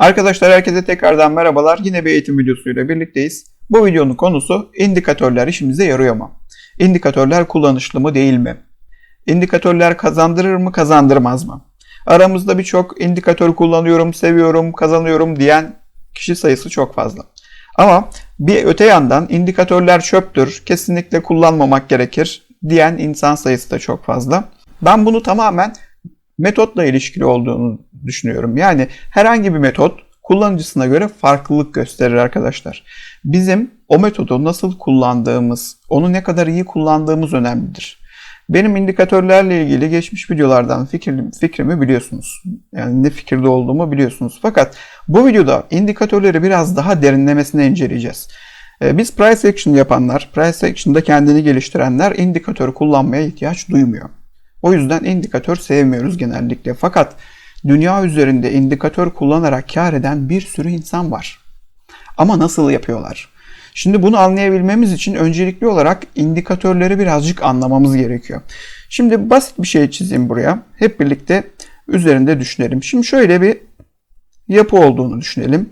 Arkadaşlar herkese tekrardan merhabalar. Yine bir eğitim videosuyla birlikteyiz. Bu videonun konusu indikatörler işimize yarıyor mu? İndikatörler kullanışlı mı değil mi? İndikatörler kazandırır mı kazandırmaz mı? Aramızda birçok indikatör kullanıyorum, seviyorum, kazanıyorum diyen kişi sayısı çok fazla. Ama bir öte yandan indikatörler çöptür, kesinlikle kullanmamak gerekir diyen insan sayısı da çok fazla. Ben bunu tamamen metotla ilişkili olduğunu düşünüyorum. Yani herhangi bir metot kullanıcısına göre farklılık gösterir arkadaşlar. Bizim o metodu nasıl kullandığımız, onu ne kadar iyi kullandığımız önemlidir. Benim indikatörlerle ilgili geçmiş videolardan fikrim, fikrimi biliyorsunuz. Yani ne fikirde olduğumu biliyorsunuz. Fakat bu videoda indikatörleri biraz daha derinlemesine inceleyeceğiz. Ee, Biz price action yapanlar, price action'da kendini geliştirenler indikatör kullanmaya ihtiyaç duymuyor. O yüzden indikatör sevmiyoruz genellikle. Fakat dünya üzerinde indikatör kullanarak kar eden bir sürü insan var. Ama nasıl yapıyorlar? Şimdi bunu anlayabilmemiz için öncelikli olarak indikatörleri birazcık anlamamız gerekiyor. Şimdi basit bir şey çizeyim buraya. Hep birlikte üzerinde düşünelim. Şimdi şöyle bir yapı olduğunu düşünelim.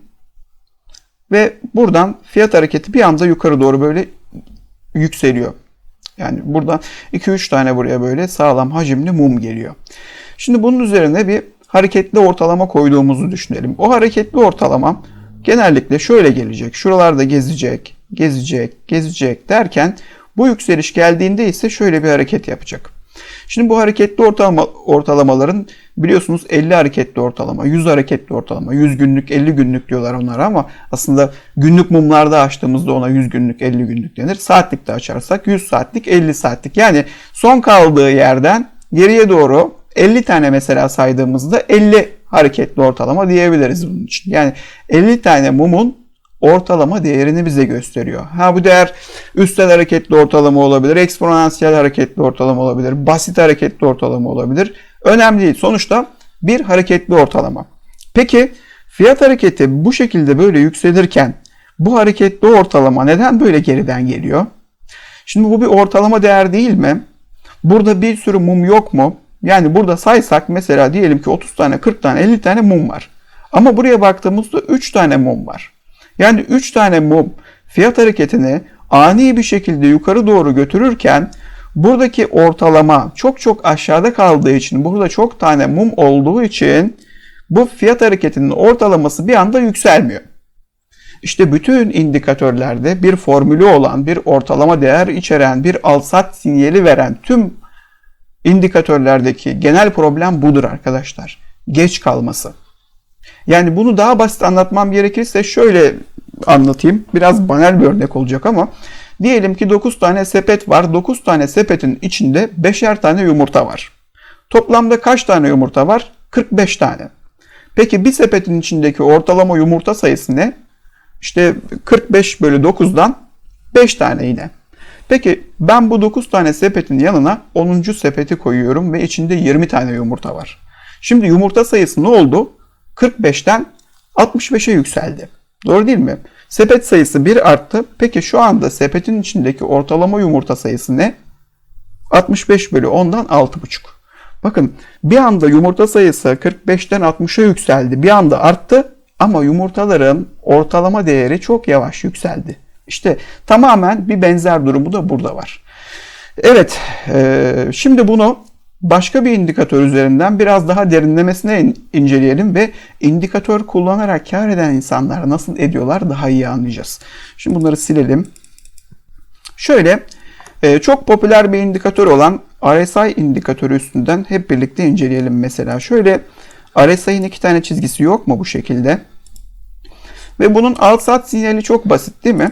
Ve buradan fiyat hareketi bir anda yukarı doğru böyle yükseliyor. Yani burada 2-3 tane buraya böyle sağlam hacimli mum geliyor. Şimdi bunun üzerine bir hareketli ortalama koyduğumuzu düşünelim. O hareketli ortalama genellikle şöyle gelecek. Şuralarda gezecek, gezecek, gezecek derken bu yükseliş geldiğinde ise şöyle bir hareket yapacak. Şimdi bu hareketli ortalama, ortalamaların biliyorsunuz 50 hareketli ortalama, 100 hareketli ortalama, 100 günlük, 50 günlük diyorlar onlara ama aslında günlük mumlarda açtığımızda ona 100 günlük, 50 günlük denir. Saatlikte açarsak 100 saatlik, 50 saatlik. Yani son kaldığı yerden geriye doğru 50 tane mesela saydığımızda 50 hareketli ortalama diyebiliriz bunun için. Yani 50 tane mumun ortalama değerini bize gösteriyor. Ha bu değer üstel hareketli ortalama olabilir, eksponansiyel hareketli ortalama olabilir, basit hareketli ortalama olabilir. Önemli değil. Sonuçta bir hareketli ortalama. Peki fiyat hareketi bu şekilde böyle yükselirken bu hareketli ortalama neden böyle geriden geliyor? Şimdi bu bir ortalama değer değil mi? Burada bir sürü mum yok mu? Yani burada saysak mesela diyelim ki 30 tane, 40 tane, 50 tane mum var. Ama buraya baktığımızda 3 tane mum var. Yani 3 tane mum fiyat hareketini ani bir şekilde yukarı doğru götürürken buradaki ortalama çok çok aşağıda kaldığı için burada çok tane mum olduğu için bu fiyat hareketinin ortalaması bir anda yükselmiyor. İşte bütün indikatörlerde bir formülü olan, bir ortalama değer içeren, bir alsat sinyali veren tüm indikatörlerdeki genel problem budur arkadaşlar. Geç kalması. Yani bunu daha basit anlatmam gerekirse şöyle anlatayım. Biraz banal bir örnek olacak ama diyelim ki 9 tane sepet var. 9 tane sepetin içinde 5'er tane yumurta var. Toplamda kaç tane yumurta var? 45 tane. Peki bir sepetin içindeki ortalama yumurta sayısı ne? İşte 45 bölü 9'dan 5 tane yine. Peki ben bu 9 tane sepetin yanına 10. sepeti koyuyorum ve içinde 20 tane yumurta var. Şimdi yumurta sayısı ne oldu? 45'ten 65'e yükseldi. Doğru değil mi? Sepet sayısı 1 arttı. Peki şu anda sepetin içindeki ortalama yumurta sayısı ne? 65 bölü 10'dan 6,5. Bakın bir anda yumurta sayısı 45'ten 60'a yükseldi. Bir anda arttı ama yumurtaların ortalama değeri çok yavaş yükseldi. İşte tamamen bir benzer durumu da burada var. Evet, e, şimdi bunu başka bir indikatör üzerinden biraz daha derinlemesine inceleyelim ve indikatör kullanarak kar eden insanlar nasıl ediyorlar daha iyi anlayacağız. Şimdi bunları silelim. Şöyle e, çok popüler bir indikatör olan RSI indikatörü üstünden hep birlikte inceleyelim mesela. Şöyle RSI'nin iki tane çizgisi yok mu bu şekilde? Ve bunun alt sat sinyali çok basit değil mi?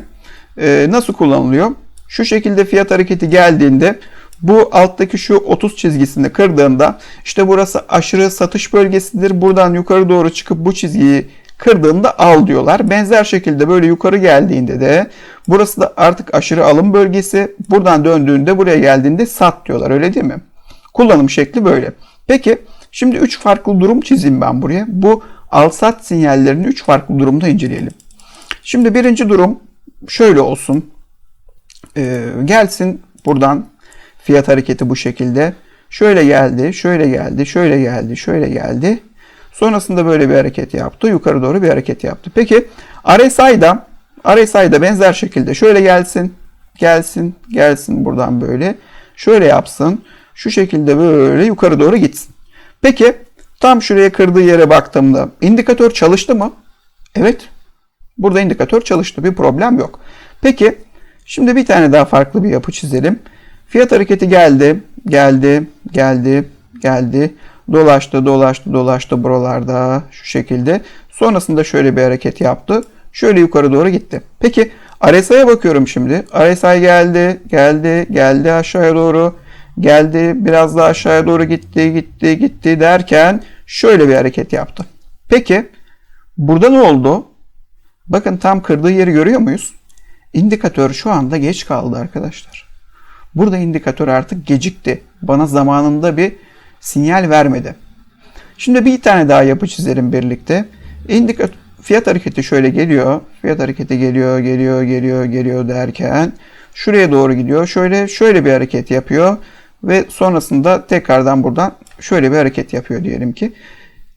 Ee, nasıl kullanılıyor? Şu şekilde fiyat hareketi geldiğinde bu alttaki şu 30 çizgisini kırdığında işte burası aşırı satış bölgesidir. Buradan yukarı doğru çıkıp bu çizgiyi kırdığında al diyorlar. Benzer şekilde böyle yukarı geldiğinde de burası da artık aşırı alım bölgesi. Buradan döndüğünde buraya geldiğinde sat diyorlar öyle değil mi? Kullanım şekli böyle. Peki şimdi 3 farklı durum çizeyim ben buraya. Bu al sat sinyallerini 3 farklı durumda inceleyelim. Şimdi birinci durum şöyle olsun. Ee, gelsin buradan fiyat hareketi bu şekilde. Şöyle geldi, şöyle geldi, şöyle geldi, şöyle geldi. Sonrasında böyle bir hareket yaptı. Yukarı doğru bir hareket yaptı. Peki RSI'da RSI'da benzer şekilde şöyle gelsin, gelsin, gelsin buradan böyle. Şöyle yapsın. Şu şekilde böyle yukarı doğru gitsin. Peki tam şuraya kırdığı yere baktığımda indikatör çalıştı mı? Evet. Burada indikatör çalıştı. Bir problem yok. Peki şimdi bir tane daha farklı bir yapı çizelim. Fiyat hareketi geldi, geldi, geldi, geldi. Dolaştı, dolaştı, dolaştı buralarda şu şekilde. Sonrasında şöyle bir hareket yaptı. Şöyle yukarı doğru gitti. Peki RSI'ye bakıyorum şimdi. RSI geldi, geldi, geldi aşağıya doğru. Geldi, biraz daha aşağıya doğru gitti, gitti, gitti derken şöyle bir hareket yaptı. Peki burada ne oldu? Bakın tam kırdığı yeri görüyor muyuz? İndikatör şu anda geç kaldı arkadaşlar. Burada indikatör artık gecikti. Bana zamanında bir sinyal vermedi. Şimdi bir tane daha yapı çizelim birlikte. İndikatör fiyat hareketi şöyle geliyor. Fiyat hareketi geliyor, geliyor, geliyor, geliyor derken şuraya doğru gidiyor. Şöyle şöyle bir hareket yapıyor ve sonrasında tekrardan buradan şöyle bir hareket yapıyor diyelim ki.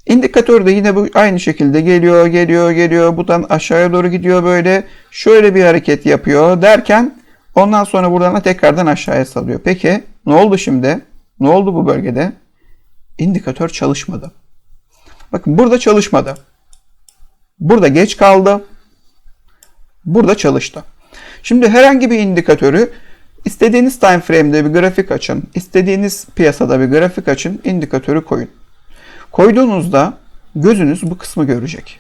İndikatör de yine bu aynı şekilde geliyor, geliyor, geliyor. Buradan aşağıya doğru gidiyor böyle. Şöyle bir hareket yapıyor derken ondan sonra buradan da tekrardan aşağıya salıyor. Peki ne oldu şimdi? Ne oldu bu bölgede? İndikatör çalışmadı. Bakın burada çalışmadı. Burada geç kaldı. Burada çalıştı. Şimdi herhangi bir indikatörü istediğiniz time frame'de bir grafik açın. istediğiniz piyasada bir grafik açın. indikatörü koyun. Koyduğunuzda gözünüz bu kısmı görecek.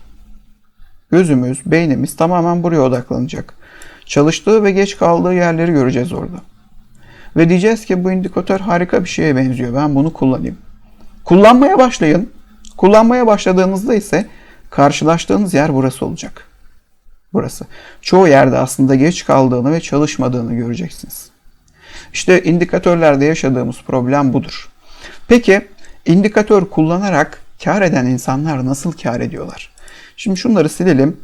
Gözümüz, beynimiz tamamen buraya odaklanacak. Çalıştığı ve geç kaldığı yerleri göreceğiz orada. Ve diyeceğiz ki bu indikatör harika bir şeye benziyor. Ben bunu kullanayım. Kullanmaya başlayın. Kullanmaya başladığınızda ise karşılaştığınız yer burası olacak. Burası. Çoğu yerde aslında geç kaldığını ve çalışmadığını göreceksiniz. İşte indikatörlerde yaşadığımız problem budur. Peki indikatör kullanarak kar eden insanlar nasıl kar ediyorlar? Şimdi şunları silelim.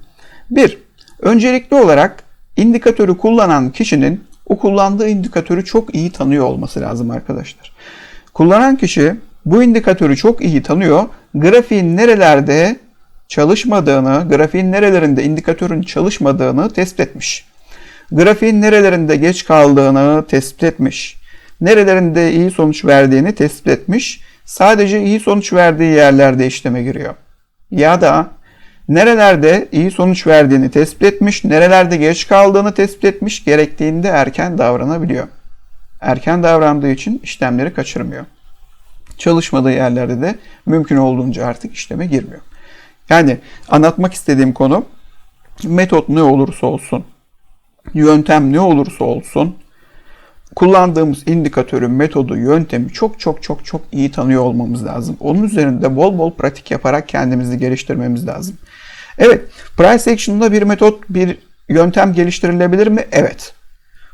Bir, öncelikli olarak indikatörü kullanan kişinin o kullandığı indikatörü çok iyi tanıyor olması lazım arkadaşlar. Kullanan kişi bu indikatörü çok iyi tanıyor. Grafiğin nerelerde çalışmadığını, grafiğin nerelerinde indikatörün çalışmadığını tespit etmiş. Grafiğin nerelerinde geç kaldığını tespit etmiş. Nerelerinde iyi sonuç verdiğini tespit etmiş. Sadece iyi sonuç verdiği yerlerde işleme giriyor. Ya da nerelerde iyi sonuç verdiğini tespit etmiş, nerelerde geç kaldığını tespit etmiş, gerektiğinde erken davranabiliyor. Erken davrandığı için işlemleri kaçırmıyor. Çalışmadığı yerlerde de mümkün olduğunca artık işleme girmiyor. Yani anlatmak istediğim konu metot ne olursa olsun, yöntem ne olursa olsun kullandığımız indikatörün metodu, yöntemi çok çok çok çok iyi tanıyor olmamız lazım. Onun üzerinde bol bol pratik yaparak kendimizi geliştirmemiz lazım. Evet, price action'da bir metot, bir yöntem geliştirilebilir mi? Evet.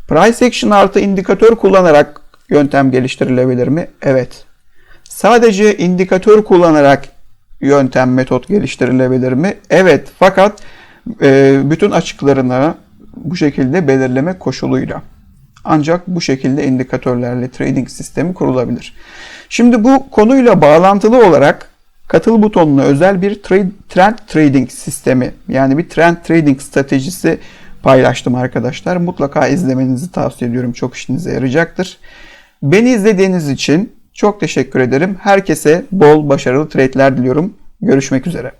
Price action artı indikatör kullanarak yöntem geliştirilebilir mi? Evet. Sadece indikatör kullanarak yöntem, metot geliştirilebilir mi? Evet. Fakat e, bütün açıklarını bu şekilde belirleme koşuluyla. Ancak bu şekilde indikatörlerle trading sistemi kurulabilir. Şimdi bu konuyla bağlantılı olarak katıl butonuna özel bir trade, trend trading sistemi yani bir trend trading stratejisi paylaştım arkadaşlar. Mutlaka izlemenizi tavsiye ediyorum. Çok işinize yarayacaktır. Beni izlediğiniz için çok teşekkür ederim. Herkese bol başarılı trade'ler diliyorum. Görüşmek üzere.